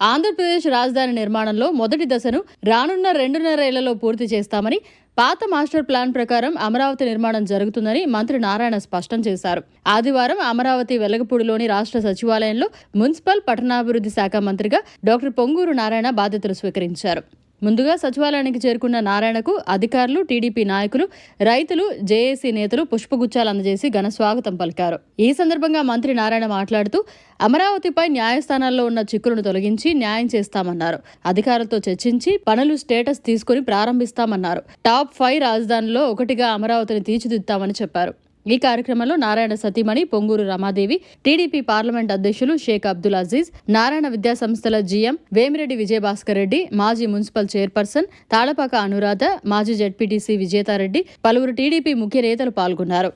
ఆంధ్రప్రదేశ్ రాజధాని నిర్మాణంలో మొదటి దశను రానున్న రెండున్నరేళ్ళలో పూర్తి చేస్తామని పాత మాస్టర్ ప్లాన్ ప్రకారం అమరావతి నిర్మాణం జరుగుతుందని మంత్రి నారాయణ స్పష్టం చేశారు. ఆదివారం అమరావతి వెలగపూడిలోని రాష్ట్ర సచివాలయంలో మున్సిపల్ పట్టణాభివృద్ధి శాఖ మంత్రిగా డాక్టర్ పొంగూరు నారాయణ బాధ్యతలు స్వీకరించారు. ముందుగా సచివాలయానికి చేరుకున్న నారాయణకు అధికారులు టీడీపీ నాయకులు రైతులు జేఏసీ నేతలు పుష్పగుచ్చాలు అందజేసి ఘన స్వాగతం పలికారు. ఈ సందర్భంగా మంత్రి నారాయణ మాట్లాడుతూ అమరావతిపై న్యాయస్థానాల్లో ఉన్న చిక్కులను తొలగించి న్యాయం చేస్తామన్నారు. అధికారులతో చర్చించి పనులు స్టేటస్ తీసుకుని ప్రారంభిస్తామన్నారు. టాప్ ఫైవ్ రాజధానిలో ఒకటిగా అమరావతిని తీర్చిదిద్దామని చెప్పారు. ఈ కార్యక్రమంలో నారాయణ సతీమణి పొంగూరు రమాదేవి టీడీపీ పార్లమెంట్ అధ్యక్షులు షేక్ అబ్దుల్ అజీజ్ నారాయణ విద్యా సంస్థల జీఎం వేమిరెడ్డి విజయభాస్కర్ రెడ్డి మాజీ మున్సిపల్ చైర్పర్సన్ తాళపాక అనురాధ మాజీ జడ్పీటీసీ విజేతారెడ్డి పలువురు టీడీపీ ముఖ్య నేతలు పాల్గొన్నారు.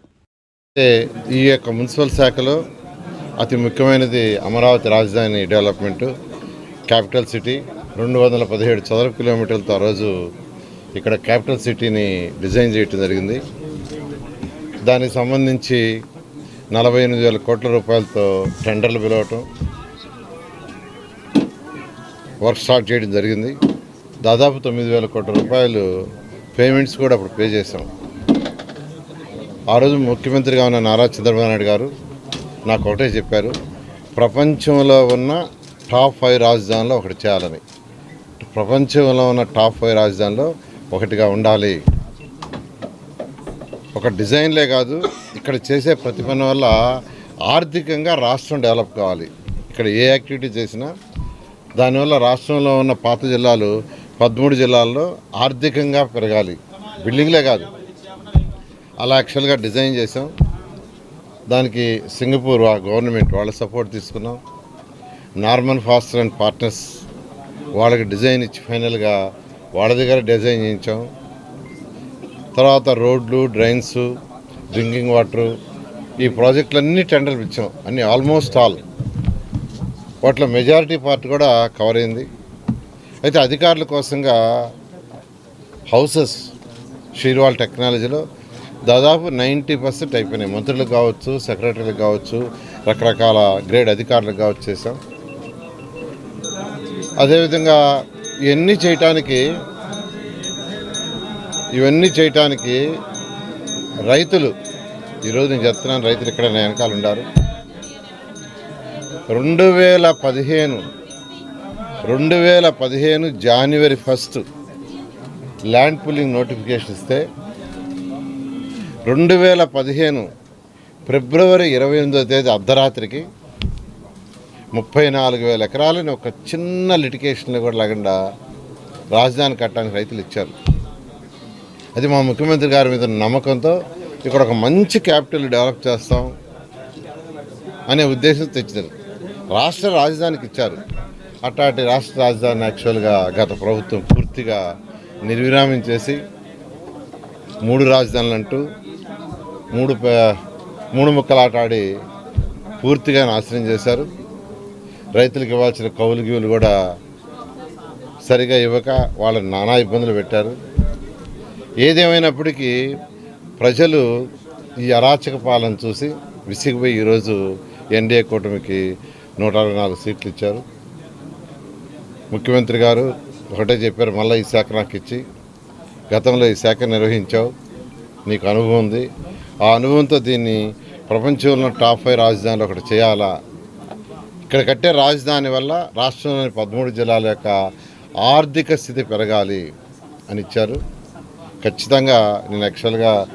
ఈ యొక్క మున్సిపల్ శాఖలో అతి ముఖ్యమైనది అమరావతి రాజధాని డెవలప్మెంట్ క్యాపిటల్ సిటీ. రెండు వందల పదిహేడు చదరపు కిలోమీటర్లతో ఆ రోజు ఇక్కడ క్యాపిటల్ సిటీని డిజైన్ చేయటం జరిగింది. దానికి సంబంధించి నలభై ఎనిమిది వేల కోట్ల రూపాయలతో టెండర్లు పిలవటం వర్క్ స్టార్ట్ చేయడం జరిగింది. దాదాపు తొమ్మిది వేల కోట్ల రూపాయలు పేమెంట్స్ కూడా అప్పుడు పే చేశాం. ఆ రోజు ముఖ్యమంత్రిగా ఉన్న నారా చంద్రబాబు నాయుడు గారు నాకు ఒకటే చెప్పారు ప్రపంచంలో ఉన్న టాప్ ఫైవ్ రాజధానిలో ఒకటి చేయాలని. ప్రపంచంలో ఉన్న టాప్ ఫైవ్ రాజధానిలో ఒకటిగా ఉండాలి. ఒక డిజైన్లే కాదు ఇక్కడ చేసే ప్రతి పని వల్ల ఆర్థికంగా రాష్ట్రం డెవలప్ కావాలి. ఇక్కడ ఏ యాక్టివిటీ చేసినా దానివల్ల రాష్ట్రంలో ఉన్న పాత జిల్లాలు పదమూడు జిల్లాల్లో ఆర్థికంగా పెరగాలి. బిల్డింగ్లే కాదు. అలా యాక్చువల్గా డిజైన్ చేసాం దానికి సింగపూర్ గవర్నమెంట్ వాళ్ళ సపోర్ట్ తీసుకున్నాం. నార్మన్ ఫాస్టర్ అండ్ పార్ట్నర్స్ వాళ్ళకి డిజైన్ ఇచ్చి ఫైనల్గా వాళ్ళ దగ్గర డిజైన్ చేయించాం. తర్వాత రోడ్లు డ్రైన్స్ డ్రింకింగ్ వాటర్ ఈ ప్రాజెక్టులన్నీ టెండర్లు ఇచ్చాం. అన్నీ ఆల్మోస్ట్ ఆల్. వాటిలో మెజారిటీ పార్ట్ కూడా కవర్ అయింది. అయితే అధికారుల కోసంగా హౌసెస్ షీర్వాల్ టెక్నాలజీలో దాదాపు నైంటీ పర్సెంట్ అయిపోయినాయి. మంత్రులకు కావచ్చు సెక్రటరీలకు కావచ్చు రకరకాల గ్రేడ్ అధికారులకు కావచ్చు చేసాం అదేవిధంగా ఇవన్నీ చేయటానికి ఇవన్నీ చేయటానికి రైతులు ఈరోజు నేను చెప్తున్నాను రైతులు ఇక్కడ వెనకాల ఉన్నారు రెండు వేల పదిహేను రెండు వేల పదిహేను జనవరి ఫస్ట్ ల్యాండ్ పుల్లింగ్ నోటిఫికేషన్ ఇస్తే రెండు వేల పదిహేను ఫిబ్రవరి ఇరవై ఎనిమిదో తేదీ అర్ధరాత్రికి ముప్పై నాలుగు వేల ఎకరాలని ఒక చిన్న లిటికేషన్లో కూడా లేకుండా రాజధాని కట్టడానికి రైతులు ఇచ్చారు. అది మా ముఖ్యమంత్రి గారి మీద నమ్మకంతో ఇక్కడ ఒక మంచి క్యాపిటల్ డెవలప్ చేస్తాం అనే ఉద్దేశం తెచ్చారు. రాష్ట్ర రాజధానికి ఇచ్చారు. అట్లాంటి రాష్ట్ర రాజధాని యాక్చువల్గా గత ప్రభుత్వం పూర్తిగా నిర్విరామం చేసి మూడు రాజధానులు అంటూ మూడు మూడు ముక్కలాటాడి పూర్తిగా నాశనం చేశారు. రైతులకు ఇవ్వాల్సిన కౌలు గీవులు కూడా సరిగా ఇవ్వక వాళ్ళని నానా ఇబ్బందులు పెట్టారు. ఏదేమైనప్పటికీ ప్రజలు ఈ అరాచక పాలన చూసి విసిగిపోయి ఈరోజు ఎన్డీఏ కూటమికి నూట అరవై నాలుగు సీట్లు ఇచ్చారు. ముఖ్యమంత్రి గారు ఒకటే చెప్పారు మళ్ళీ ఈ శాఖ నాకు ఇచ్చి గతంలో ఈ శాఖ నిర్వహించావు నీకు అనుభవం ఉంది. ఆ అనుభవంతో దీన్ని ప్రపంచంలో టాప్ ఫైవ్ రాజధానిలో ఒకటి చేయాలా? ఇక్కడ కట్టే రాజధాని వల్ల రాష్ట్రంలోని పదమూడు జిల్లాల యొక్క ఆర్థిక స్థితి పెరగాలి అని ఇచ్చారు. ఖచ్చితంగా నేను యాక్చువల్గా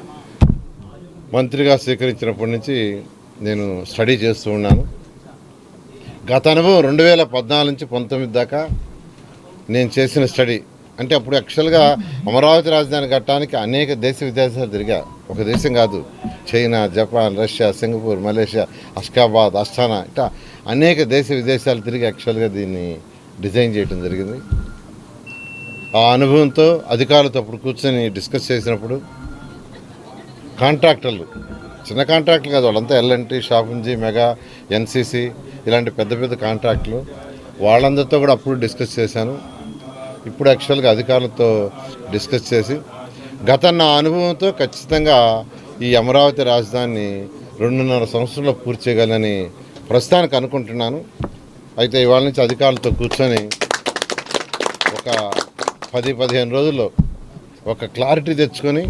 మంత్రిగా స్వీకరించినప్పటి నుంచి నేను స్టడీ చేస్తూ ఉన్నాను. గత అనుభవం రెండు వేల పద్నాలుగు నుంచి పంతొమ్మిది దాకా నేను చేసిన స్టడీ. అంటే అప్పుడు యాక్చువల్గా అమరావతి రాజధాని కట్టడానికి అనేక దేశ విదేశాలు తిరిగా. ఒక దేశం కాదు. China Japan Russia Singapore Malaysia Ashgabat Astana ఇట్లా అనేక దేశ విదేశాలు తిరిగి యాక్చువల్గా దీన్ని డిజైన్ చేయడం జరిగింది. ఆ అనుభవంతో అధికారులతో అప్పుడు కూర్చొని డిస్కస్ చేసినప్పుడు కాంట్రాక్టర్లు చిన్న కాంట్రాక్టులు కాదు వాళ్ళంతా ఎల్ఎన్టీ షాపుంజీ మెగా ఎన్సీసీ ఇలాంటి పెద్ద పెద్ద కాంట్రాక్టులు వాళ్ళందరితో కూడా అప్పుడు డిస్కస్ చేశాను. ఇప్పుడు యాక్చువల్గా అధికారులతో డిస్కస్ చేసి గత నా అనుభవంతో ఖచ్చితంగా ఈ అమరావతి రాజధానిని రెండున్నర సంవత్సరంలో పూర్తి చేయగలనని ప్రస్తుతానికి అనుకుంటున్నాను. అయితే ఇవాళ నుంచి అధికారులతో కూర్చొని ఒక పది పదిహేను రోజుల్లో ఒక క్లారిటీ తెచ్చుకొని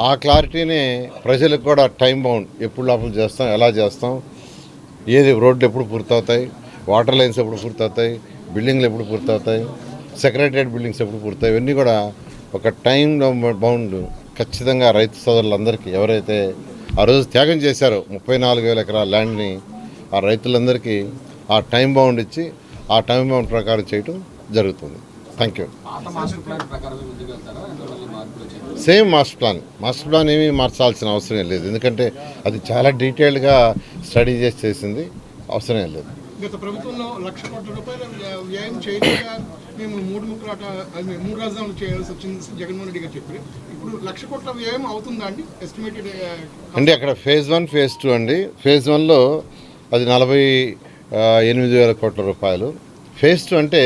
ఆ క్లారిటీని ప్రజలకు కూడా టైం బౌండ్ ఎప్పుడు లోపల చేస్తాం ఎలా చేస్తాం ఏది రోడ్లు ఎప్పుడు పూర్తవుతాయి వాటర్ లైన్స్ ఎప్పుడు పూర్తవుతాయి బిల్డింగ్లు ఎప్పుడు పూర్తవుతాయి సెక్రటరియట్ బిల్డింగ్స్ ఎప్పుడు పూర్తవుతాయి ఇవన్నీ కూడా ఒక టైం బౌండ్ ఖచ్చితంగా రైతు సోదరులందరికీ ఎవరైతే ఆ రోజు త్యాగం చేశారో ముప్పై నాలుగు వేల ఎకరాల ల్యాండ్ని ఆ రైతులందరికీ ఆ టైం బౌండ్ ఇచ్చి ఆ టైం బౌండ్ ప్రకారం చేయటం జరుగుతుంది. Thank you same master plan master plan ఏమీ మార్చాల్సిన అవసరం లేదు. ఎందుకంటే అది చాలా డీటెయిల్డ్గా స్టడీ చేసి చేసింది. అవసరం లేదు. గత ప్రభుత్వంలో లక్ష కోట్ల రూపాయల వ్య- వ్యయం చేయలేక మేము మూడు ముక్కలాట అది మూడు రాజధానులు చేయాల్సి వచ్చింది జగన్మోహన్ రెడ్డి గారు చెప్పారు ఇప్పుడు లక్ష కోట్ల వ్యయం అవుతుందా అండి? ఎస్టిమేటెడ్ అంటే అక్కడ ఫేజ్ వన్ ఫేజ్ టూ అండి. ఫేజ్ వన్లో అది నలభై ఎనిమిది వేల కోట్ల రూపాయలు. ఫేజ్ టూ అంటే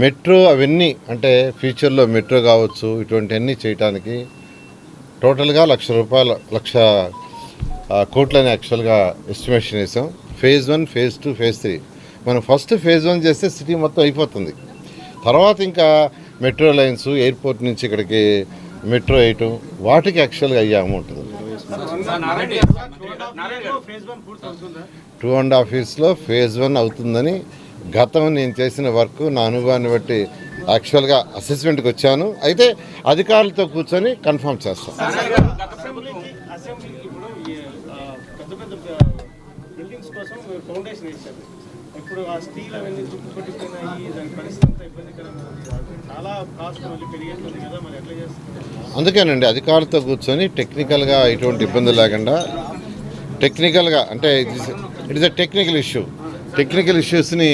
మెట్రో అవన్నీ అంటే ఫ్యూచర్లో మెట్రో కావచ్చు ఇటువంటివన్నీ చేయటానికి టోటల్గా లక్ష రూపాయల లక్ష కోట్లని యాక్చువల్గా ఎస్టిమేషన్ వేసాం phase one phase two phase three. మనం ఫస్ట్ ఫేజ్ వన్ చేస్తే సిటీ మొత్తం అయిపోతుంది. తర్వాత ఇంకా మెట్రో లైన్స్ ఎయిర్పోర్ట్ నుంచి ఇక్కడికి మెట్రో వేయటం వాటికి యాక్చువల్గా అయ్యే అమౌంట్ టూ అండ్ హాఫ్ ఇయర్స్లో ఫేజ్ వన్ అవుతుందని గతం నేను చేసిన వర్క్ నా అనుభవాన్ని బట్టి యాక్చువల్గా అసెస్మెంట్కి వచ్చాను. అయితే అధికారులతో కూర్చొని కన్ఫర్మ్ చేస్తాం. ఇప్పుడు ఆ, స్టీల్ అవన్నీ పట్టిపోయినాయి దాని పరిస్థితి అంతా ఇబ్బందికరంగా చాలా కాస్ట్ మళ్ళీ పెరిగేస్తుంది కదా మరి ఎట్లా అందుకేనండి అధికారులతో కూర్చొని టెక్నికల్గా ఎటువంటి ఇబ్బంది లేకుండా టెక్నికల్గా అంటే it is a technical issue technical ఇష్యూస్ని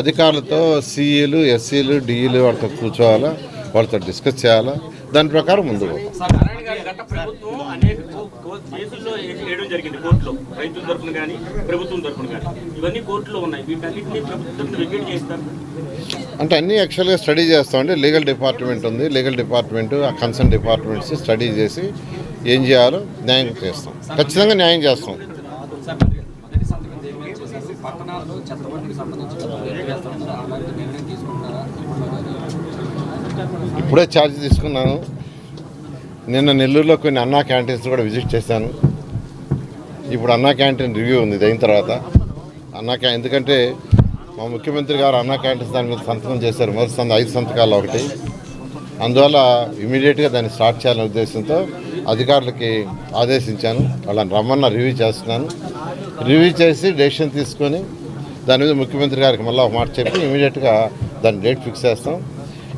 అధికారులతో సిఈలు ఎస్సీలు డిఈలు వాళ్ళతో కూర్చోవాలా వాళ్ళతో డిస్కస్ చేయాలా? దాని ప్రకారం చేస్తారు. అంటే అన్నీ యాక్చువల్గా స్టడీ చేస్తామండి. లీగల్ డిపార్ట్మెంట్ ఉంది. లీగల్ డిపార్ట్మెంట్ ఆ కన్సర్న్ డిపార్ట్మెంట్స్ స్టడీ చేసి ఏం చేయాలో న్యాయం చేస్తాం. ఖచ్చితంగా న్యాయం చేస్తాం సార్ మొదటి సంతకం దేని మీద చేశారు సంబంధించి ఇప్పుడే ఛార్జ్ తీసుకున్నాను. నిన్న నెల్లూరులో కొన్ని అన్నా క్యాంటీన్స్ కూడా విజిట్ చేశాను. ఇప్పుడు అన్నా క్యాంటీన్ రివ్యూ ఉంది అయిన తర్వాత. అన్నా క్యా ఎందుకంటే మా ముఖ్యమంత్రి గారు అన్నా క్యాంటీన్స్ దాని మీద సంతకం చేశారు. మొదటి సంత ఐదు సంతకాలు ఒకటి. అందువల్ల ఇమీడియట్గా దాన్ని స్టార్ట్ చేయాలనే ఉద్దేశంతో అధికారులకి ఆదేశించాను. వాళ్ళని రమ్మన్న రివ్యూ చేస్తున్నాను. రివ్యూ చేసి డెసిషన్ తీసుకొని దాని మీద ముఖ్యమంత్రి గారికి మళ్ళీ ఒక మాట చెప్పి ఇమీడియట్గా దాని డేట్ ఫిక్స్ చేస్తాం.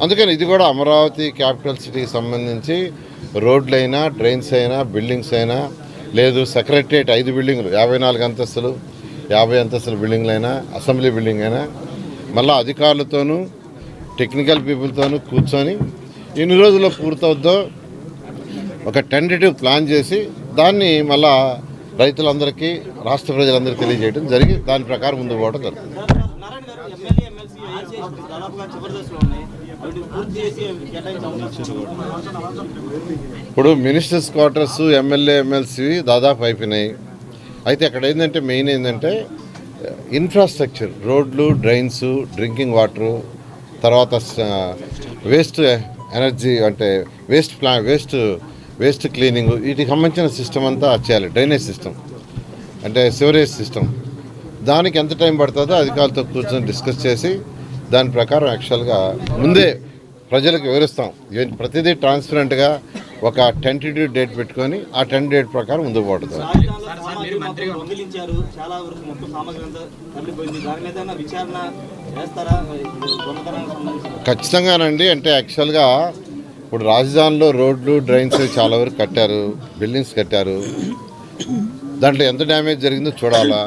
అందుకని ఇది కూడా అమరావతి క్యాపిటల్ సిటీకి సంబంధించి రోడ్లైనా డ్రైన్స్ అయినా బిల్డింగ్స్ అయినా లేదు సెక్రటరియట్ ఐదు బిల్డింగ్లు యాభై నాలుగు అంతస్తులు యాభై అంతస్తుల బిల్డింగ్లైనా అసెంబ్లీ బిల్డింగ్ అయినా మళ్ళీ అధికారులతోనూ టెక్నికల్ పీపుల్తోనూ కూర్చొని ఎన్ని రోజుల్లో పూర్తవుద్దో ఒక టెంటేటివ్ ప్లాన్ చేసి దాన్ని మళ్ళీ రైతులందరికీ రాష్ట్ర ప్రజలందరికీ తెలియజేయడం జరిగి దాని ప్రకారం ముందుకు పోవడం జరుగుతుంది. ఇప్పుడు మినిస్టర్స్ క్వార్టర్స్ ఎమ్మెల్యే ఎమ్మెల్సీ దాదాపు అయిపోయినాయి. అయితే అక్కడ ఏంటంటే మెయిన్ ఏంటంటే ఇన్ఫ్రాస్ట్రక్చర్ రోడ్లు డ్రైన్స్ డ్రింకింగ్ వాటరు తర్వాత వేస్ట్ ఎనర్జీ అంటే వేస్ట్ ప్లా వేస్ట్ వేస్ట్ క్లీనింగ్ వీటికి సంబంధించిన సిస్టమ్ అంతా చేయాలి. డ్రైనేజ్ సిస్టమ్ అంటే సివరేజ్ సిస్టమ్ దానికి ఎంత టైం పడుతుందో అధికారులతో కూర్చొని డిస్కస్ చేసి దాని ప్రకారం యాక్చువల్గా ముందే ప్రజలకు వివరిస్తాం. ఇవన్నీ ప్రతిదీ ట్రాన్స్పరెంట్గా ఒక టెంటేటివ్ డేట్ పెట్టుకొని ఆ టెన్ డేట్ ప్రకారం ముందుకు పోతుంది ఖచ్చితంగానండి. అంటే యాక్చువల్గా ఇప్పుడు రాజధానిలో రోడ్లు డ్రైన్స్ చాలా వరకు కట్టారు బిల్డింగ్స్ కట్టారు. దాంట్లో ఎంత డ్యామేజ్ జరిగిందో చూడాలా.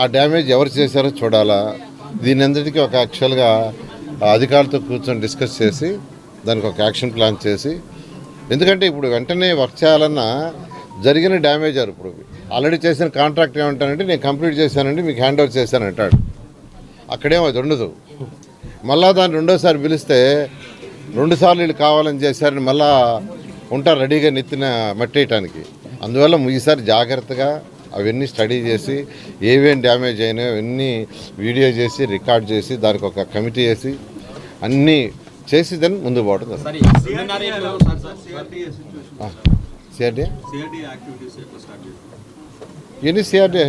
ఆ డ్యామేజ్ ఎవరు చేశారో చూడాలా. దీని అందరికీ ఒక యాక్చువల్గా అధికారులతో కూర్చొని డిస్కస్ చేసి దానికి ఒక యాక్షన్ ప్లాన్ చేసి ఎందుకంటే ఇప్పుడు వెంటనే వర్క్ చేయాలన్నా జరిగిన డ్యామేజ్ అరు ఇప్పుడు? ఆల్రెడీ చేసిన కాంట్రాక్ట్ ఏమంటానంటే నేను కంప్లీట్ చేశానండి మీకు హ్యాండ్ ఓవర్ చేశాను అంటాడు. అక్కడేమో అది ఉండదు. మళ్ళా దాన్ని రెండోసారి పిలిస్తే రెండుసార్లు వీళ్ళు కావాలని చేశారని మళ్ళా ఉంటారు రెడీగా నెత్తిన మట్టేయటానికి అందువల్ల ఈసారి జాగ్రత్తగా అవన్నీ స్టడీ చేసి ఏమేం డ్యామేజ్ అయినాయో అవన్నీ వీడియో చేసి రికార్డ్ చేసి దానికి ఒక కమిటీ వేసి అన్నీ చేసి దాన్ని ముందుకు పోవడం సిఆర్డీ ఎన్ని సిఆర్డీ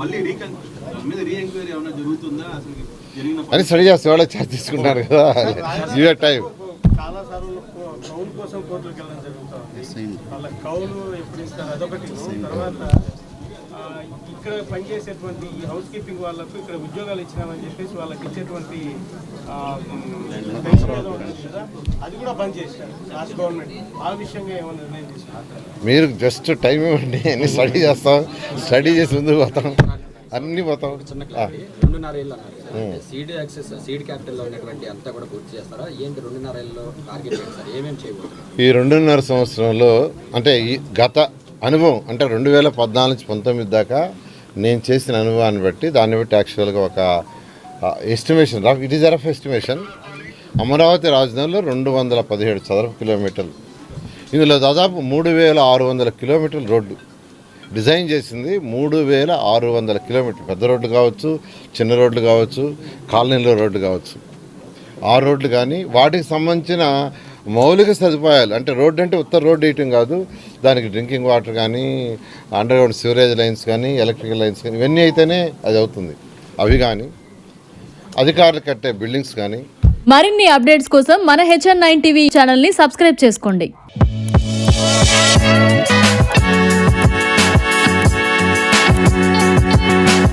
మళ్ళీ అని స్టడీ చేస్తే వాళ్ళే ఛార్జ్ తీసుకుంటారు కదా. ఇవే టైం ఇక్కడ పనిచేసేటువంటి ఈ హౌస్ కీపింగ్ వాళ్ళకు ఇక్కడ ఉద్యోగాలు ఇచ్చినామని చెప్పేసి వాళ్ళకి ఇచ్చేటువంటి అది కూడా బంద్ చేశారు లాస్ట్ గవర్నమెంట్ ఆ విషయంగా ఏమైనా నిర్ణయం తీసుకున్నారు మీరు జస్ట్ టైం ఇవ్వండి స్టడీ చేస్తాం. స్టడీ చేసి ముందుకు పోతాం. అన్నీ పోతాం. సీడ్ యాక్సెస్ సీడ్ క్యాపిటల్ ఉన్నటువంటి అంతా కూడా పూర్తి చేస్తారా? ఏంటి రెండున్నర టార్గెట్ ఏమేమి చేయబోతున్నారు? ఈ రెండున్నర సంవత్సరంలో అంటే ఈ గత అనుభవం అంటే రెండు వేల పద్నాలుగు నుంచి పంతొమ్మిది దాకా నేను చేసిన అనుభవాన్ని బట్టి దాన్ని బట్టి యాక్చువల్గా ఒక estimation rough it is rough estimation Amaravati రాజధానిలో రెండు వందల పదిహేడు చదరపు కిలోమీటర్లు. ఇందులో దాదాపు మూడు వేల ఆరు వందల కిలోమీటర్ల రోడ్డు డిజైన్ చేసింది మూడు వేల ఆరు వందల కిలోమీటర్లు పెద్ద రోడ్లు కావచ్చు చిన్న రోడ్లు కావచ్చు కాలనీలో రోడ్డు కావచ్చు. ఆ రోడ్లు కానీ వాటికి సంబంధించిన మౌలిక సదుపాయాలు అంటే రోడ్డు అంటే ఉత్తర రోడ్డు వేయటం కాదు దానికి డ్రింకింగ్ వాటర్ కానీ అండర్ గ్రౌండ్ సివరేజ్ లైన్స్ కానీ ఎలక్ట్రికల్ లైన్స్ కానీ ఇవన్నీ అయితేనే అది అవుతుంది. అవి కానీ అధికారులు కట్టే బిల్డింగ్స్ కానీ. మరిన్ని అప్డేట్స్ కోసం మన హెచ్ఎన్ నైన్ టీవీ ఛానల్ని సబ్స్క్రైబ్ చేసుకోండి.